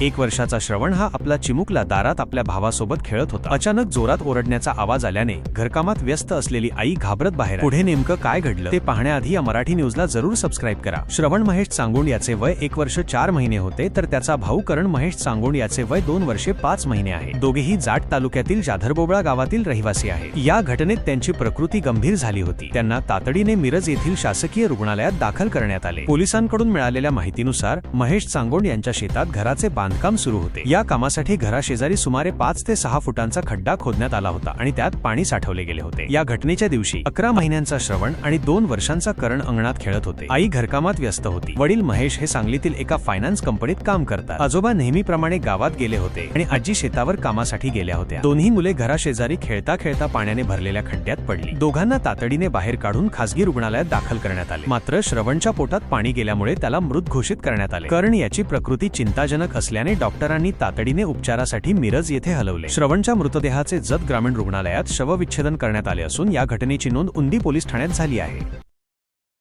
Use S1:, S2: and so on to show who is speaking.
S1: एक वर्षाचा श्रवण हा आपला चिमुकला दारात आपल्या भावासोबत खेळत होता. अचानक जोरात ओरडण्याचा आवाज आल्याने घरकामात व्यस्त असलेली आई घाबरत बाहेर पुढे नेमकं काय घडलं? ते पाहण्याआधी या मराठी न्यूजला जरूर सबस्क्राईब करा. श्रवण महेश सांगोंड याचे वय एक वर्ष चार महिने होते तर त्याचा भाऊ करण महेश चांगोंड याचे वय दोन वर्षे पाच महिने आहे. दोघेही जाट तालुक्यातील जाधरबोबळा गावातील रहिवासी आहेत. या घटनेत त्यांची प्रकृती गंभीर झाली होती. त्यांना तातडीने मिरज येथील शासकीय रुग्णालयात दाखल करण्यात आले. पोलिसांकडून मिळालेल्या माहितीनुसार महेश चांगोंड यांच्या शेतात घराचे बांध बांधकाम सुरू होते. या कामासाठी घराशेजारी सुमारे पाच ते सहा फुटांचा खड्डा खोदण्यात आला होता आणि त्यात पाणी साठवले गेले होते. या घटनेच्या दिवशी अकरा महिन्यांचा श्रवण आणि दोन वर्षांचा करण अंगणात खेळत होते. आई घरकामात व्यस्त होती. वडील महेश हे सांगलीतील एका फायनान्स कंपनीत काम करतात. आजोबा नेहमीप्रमाणे गावात गेले होते आणि आजी शेतावर कामासाठी गेल्या होत्या. दोन्ही मुले घराशेजारी खेळता खेळता पाण्याने भरलेल्या खड्ड्यात पडली. दोघांना तातडीने बाहेर काढून खासगी रुग्णालयात दाखल करण्यात आले. मात्र श्रवणच्या पोटात पाणी गेल्यामुळे त्याला मृत घोषित करण्यात आले. कारण याची प्रकृती चिंताजनक असल्या असल्याने डॉक्टरांनी तातडीने उपचारासाठी मिरज येथे हलवले. श्रवणच्या मृतदेहाचे जत ग्रामीण रुग्णालयात शवविच्छेदन करण्यात आले असून या घटनेची नोंद उंदी पोलीस ठाण्यात झाली आहे.